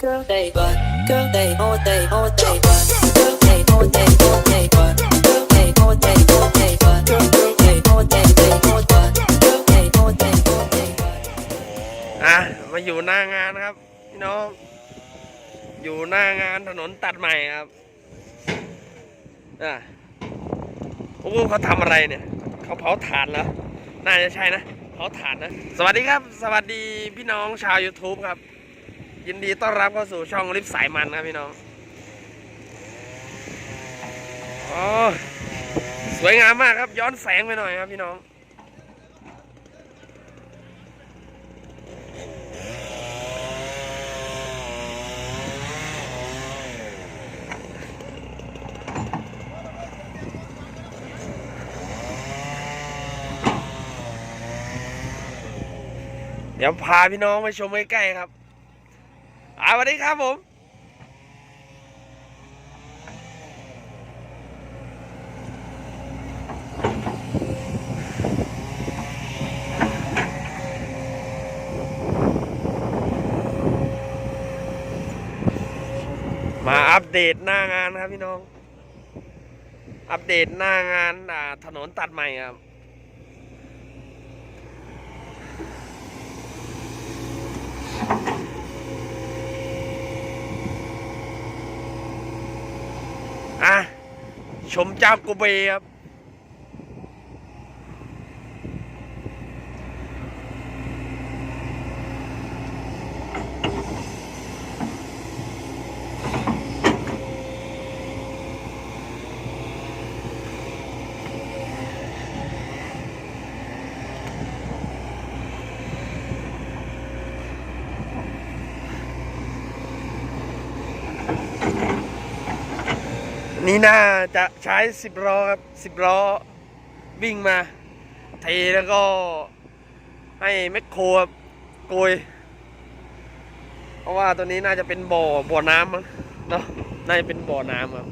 Girl, they but girl, they oh they oh they but girl, they oh they oh they but girl, they oh they oh they but girl, they oh they they oh but girl, they oh they oh they but อะมาอยู่หน้างานนะครับพี่น้อง อยู่หน้างานถนนตัดใหม่ครับอะโอ้โหเขาทำอะไรเนี่ย เขาเผาถ่านเหรอน่าจะใช่นะ เผาถ่านนะ สวัสดีครับ สวัสดีพี่น้องชาว YouTube ครับ ยินดีต้อนรับเข้าสู่ช่องลิฟสายมันครับพี่น้องอ๋อสวยงามมากครับย้อนแสงไปหน่อยครับพี่น้อง เดี๋ยวพาพี่น้องไปชมใกล้ๆครับ อ่าสวัสดีครับผม มาอัปเดตหน้างานครับพี่น้อง อัปเดตหน้างานถนนตัดใหม่ครับ อะ ชมเจ้ากูเบครับ นี่น่าจะใช้สิบล้อครับสิบล้อวิ่งมาเทแล้วก็ให้แมคโครครับโกย เพราะว่าตัวนี้น่าจะเป็นบ่อบ่อน้ำมั้งเนาะน่าจะเป็นบ่อน้ำครับ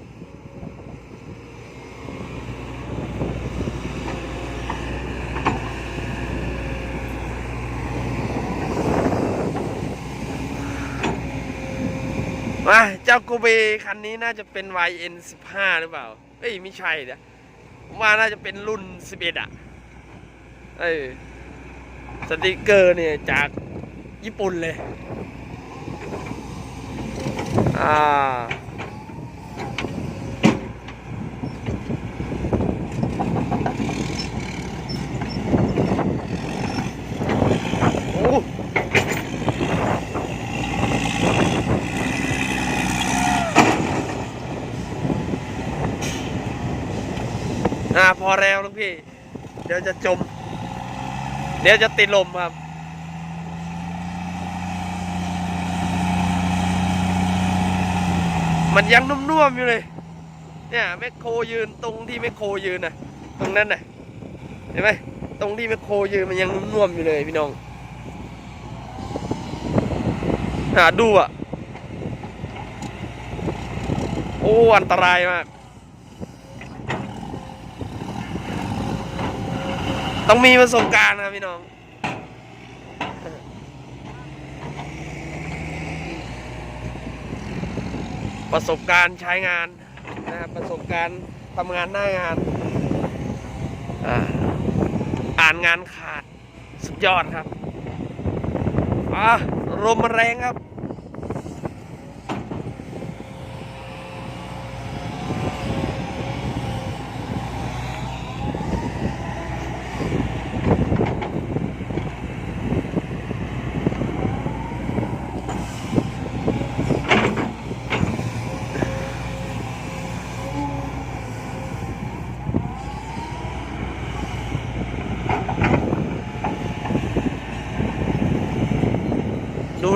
มาเจ้าโกเบคันนี้น่าจะเป็น YN 15หรือเปล่า เอ้ยไม่ใช่เดี๋ยวผมว่าน่าจะเป็นรุ่น 11 อะ เอ้ยสติกเกอร์เนี่ยจากญี่ปุ่นเลย อ่า โอ้ อ่าพอแล้วลูกพี่ เดี๋ยวจะจม เดี๋ยวจะติดลมครับ มันยังนุ่มๆอยู่เลย เนี่ยแมคโครยืนตรงที่แมคโครยืนน่ะตรงนั้นน่ะเห็นไหมตรงที่แมคโครยืนมันยังนุ่มๆอยู่เลยพี่น้องหาดูอะ โอ้ อันตรายมาก ต้องมีประสบการณ์ครับพี่น้องประสบการณ์ใช้งานนะครับประสบการณ์ทำงานหน้างานอ่านงานขาด สุดยอดครับอ่าลมมันแรงครับ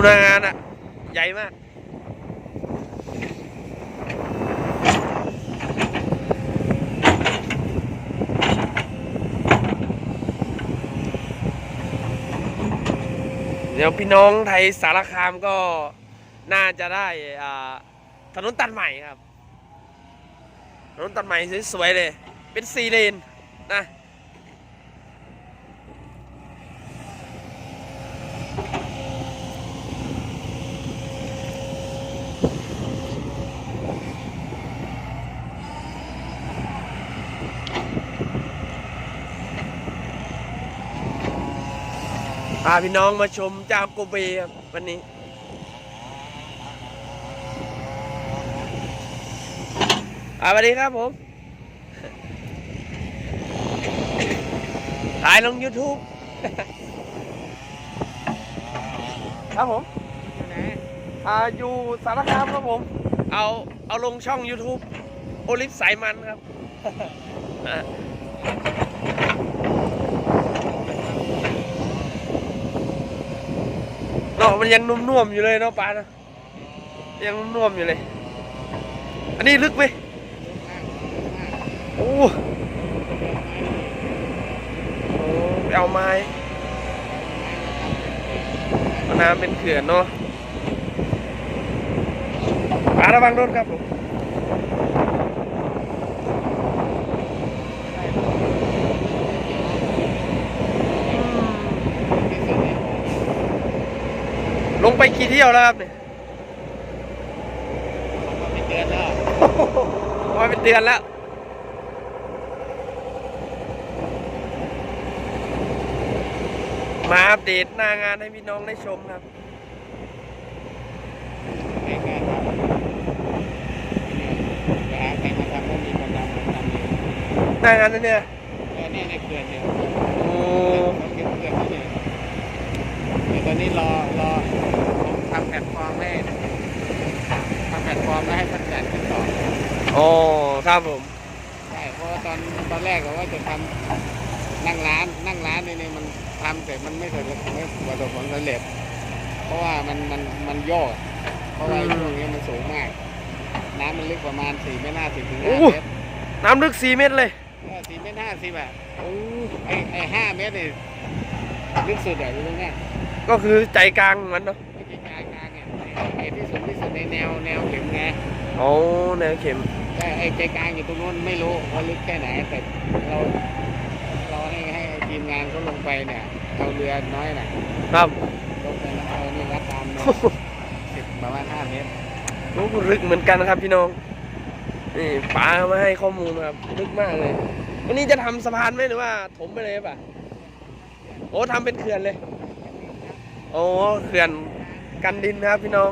น้างานอะ ใหญ่มาก เดี๋ยวพี่น้องไทยสารคามก็น่าจะได้ถนนตัดใหม่ครับ ถนนตัดใหม่สวยๆเลย เป็นสี่เลนนะาพี่น้องมาชมเจ้าโกเบครับวันนี้ อ่าสวัสดีครับผม ถ่ายลง YouTube ครับผม อ่าอยู่สารคามครับผม เอาเอาลงช่อง YouTube โอลิฟสายมันครับะเนาะมันยังนุ่มๆอยู่เลยเนาะปลาเนาะยังนุ่มๆอยู่เลย อันนี้ลึกไหมโอ้โหไปเอาไม้น้ำเป็นเขื่อนเนาะปลาระวังโดนครับผมลงไป กี่เที่ยวแล้วครับเนี่ยไม่เดือนแล้วมาเป็นเดือนแล้วมาอัปเดตหน้างานให้พี่น้องได้ชมครับใครกล้าทำไปหาใครมาทำก็มีคนทำคนทำเองหน้างานนั่นเนี่ยเออเนี่ยในเขื่อนเนี่ยโอ้เขาเก็บเขื่อนที่เนี่ยเดี๋ยวตอนนี้รอรอผมทำแพลตฟอร์มให้ทำแพลตฟอร์มแล้วให้พัฒนาขึ้นต่อโอ้ครับผม ใช่เพราะว่าตอนตอนแรกก็ว่าจะทำนั่งร้านนั่งร้านนี่นี่มันทำแต่มันไม่เคยไม่ประสบผลสำเร็จ เพราะว่ามันมันมันโยกเพราะว่าไอ้ช่วงนี้มันสูงมาก น้ำมันลึกประมาณสี่เมตรห้าสิบถึงห้าเมตรน้ำลึกสี่เมตรเลยเออสี่เมตรห้าสิบอะโอ้ไอ้ไอ้ห้าเมตรนี่ลึกสุดอะอยู่ตรงเนี้ยก็คือใจกลางของมันเนาะ เนี่ยไอ้ที่สูงที่สุดในแนวแนวเข็มไงโอ้แนวเข็มแต่ไอ้ใจกลางอยู่ตรงนู้นไม่รู้ว่าลึกแค่ไหนแต่เราเราให้ให้ทีมงานเขาลงไปเนี่ยเอาเรือน้อยน่ะครับลงไปแล้วเอานี่วัดตามแนวสิบประมาณห้าเมตรโอ้ลึกเหมือนกันนะครับพี่น้องนี่ป๋ามาให้ข้อมูลครับลึกมากเลย วันนี้จะทำสะพานไหมหรือว่าถมไปเลยป่ะโอ้ทำเป็นเขื่อนเลยโอ้เขื่อน กันดินนะครับพี่น้อง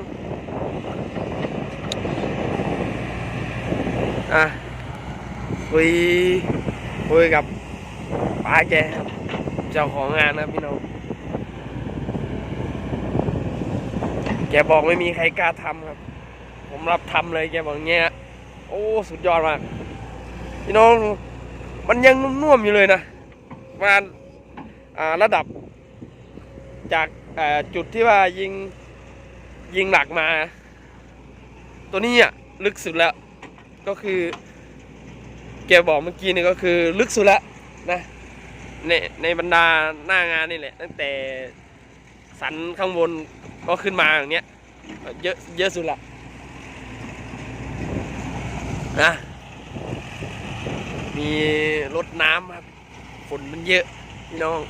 อะคุยคุยกับป้าแกครับ เจ้าของงานนะครับพี่น้อง แกบอกไม่มีใครกล้าทำครับ ผมรับทำเลยแกบอกเงี้ย โอ้ สุดยอดมาก พี่น้อง มันยังนุ่มๆอยู่เลยนะประมาณอ่าระดับจากจุดที่ว่ายิง ยิงหลักมา ตัวนี้อะลึกสุดแล้ว ก็คือแกบอกเมื่อกี้นี่ก็คือลึกสุดแล้วนะในในบรรดาหน้างานนี่แหละ ตั้งแต่สันข้างบนก็ขึ้นมาอย่างเนี้ยเยอะเยอะสุดละนะมีรถน้ำครับฝนมันเยอะ พี่น้อง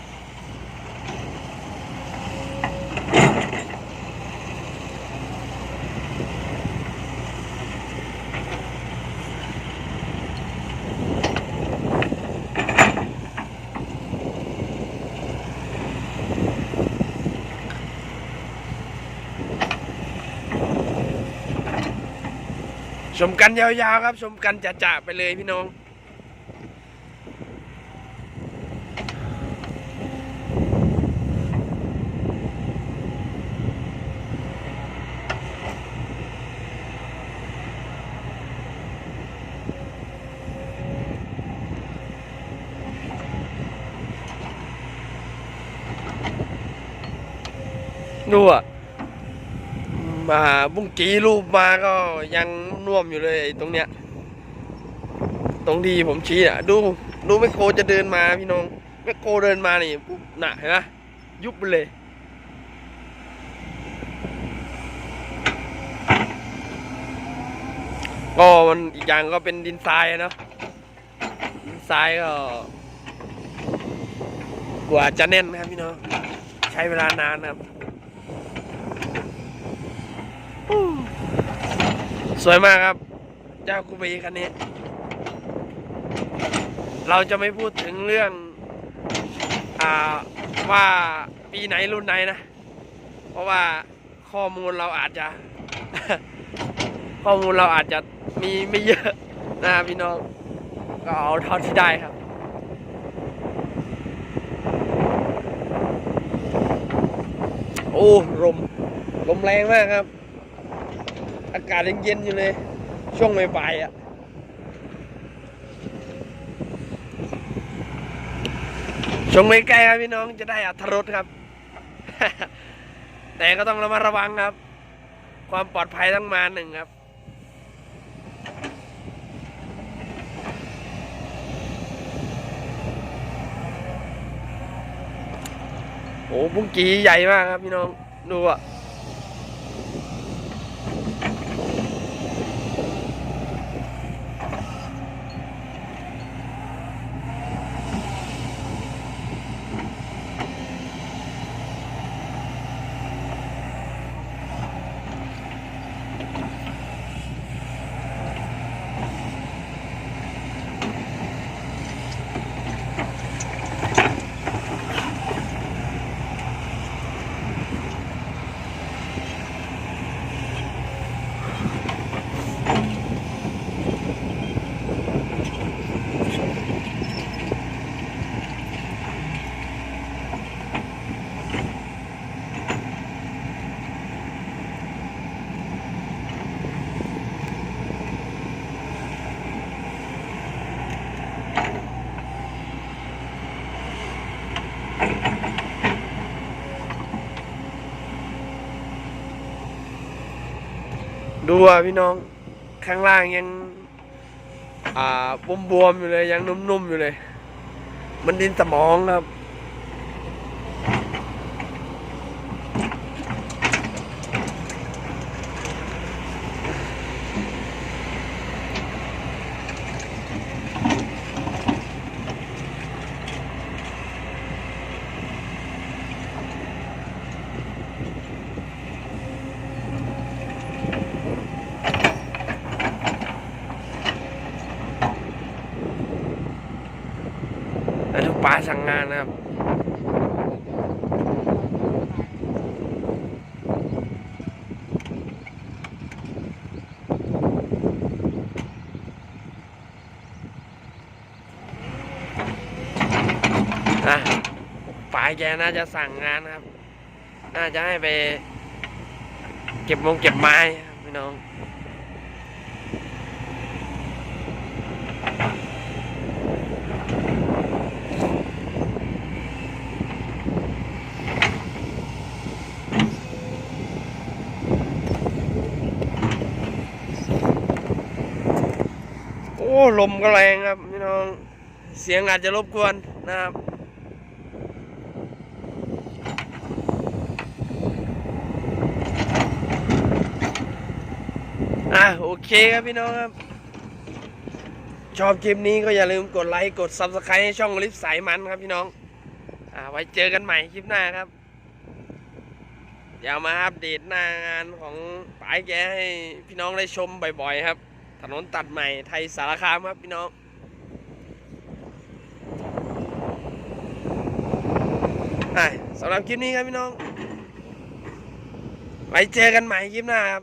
ชมกันยาวๆครับ ชมกันจะๆไปเลยพี่น้อง ดูอะ มาบุ้งกีรูปมาก็ยังน่วมอยู่เลยตรงเนี้ย ตรงที่ผมชี้อะ ดู ดูแมคโครจะเดินมาพี่น้องแมคโครเดินมานี่ปุ๊บหน่ะเห็นไหมยุบไปเลยก็มันอีกอย่างก็เป็นดินทรายเนาะดินทรายก็ กว่าจะแน่นนะครับพี่น้องใช้เวลานานนะครับ สวยมากครับ เจ้ากูบีคันนี้ เราจะไม่พูดถึงเรื่องอ่าว่าปีไหนรุ่นไหนนะ เพราะว่าข้อมูลเราอาจจะ ข้อมูลเราอาจจะมีไม่เยอะนะพี่น้อง ก็เอาเท่าที่ได้ครับโอ้ลมลมแรงมากครับ อากาศยังเย็นอยู่เลย ช่วงบ่ายๆอะชงใกล้ๆครับพี่น้องจะได้อัธรสครับ แต่ก็ต้องระมัดระวังครับ ความปลอดภัยต้องมาหนึ่งครับโอ้บุ้งกีใหญ่มากครับพี่น้อง ดูอะ ดูอะพี่น้องข้างล่างยัง อ่าบวมๆอยู่เลยยังนุ่มๆอยู่เลย มันดินสมองครับ สั่งงานนะครับอะฝ่ายแกน่าจะสั่งงานนะครับ น่าจะให้ไป เก็บมงเก็บไม้พี่น้อง ลมก็แรงครับพี่น้อง เสียงอาจจะรบกวนนะครับอะโอเคครับพี่น้องครับ ชอบคลิปนี้ก็อย่าลืมกดไลค์กด Subscribe ให้ช่องลิฟสายมันครับพี่น้องอ่าไว้เจอกันใหม่คลิปหน้าครับเดี๋ยวมาอัปเดตหน้างานของปายแกให้พี่น้องได้ชมบ่อยๆครับ ถนนตัดใหม่ไทยสารคามครับพี่น้องอ่สำหรับคลิปนี้ครับพี่น้อง ไว้เจอกันใหม่คลิปหน้าครับ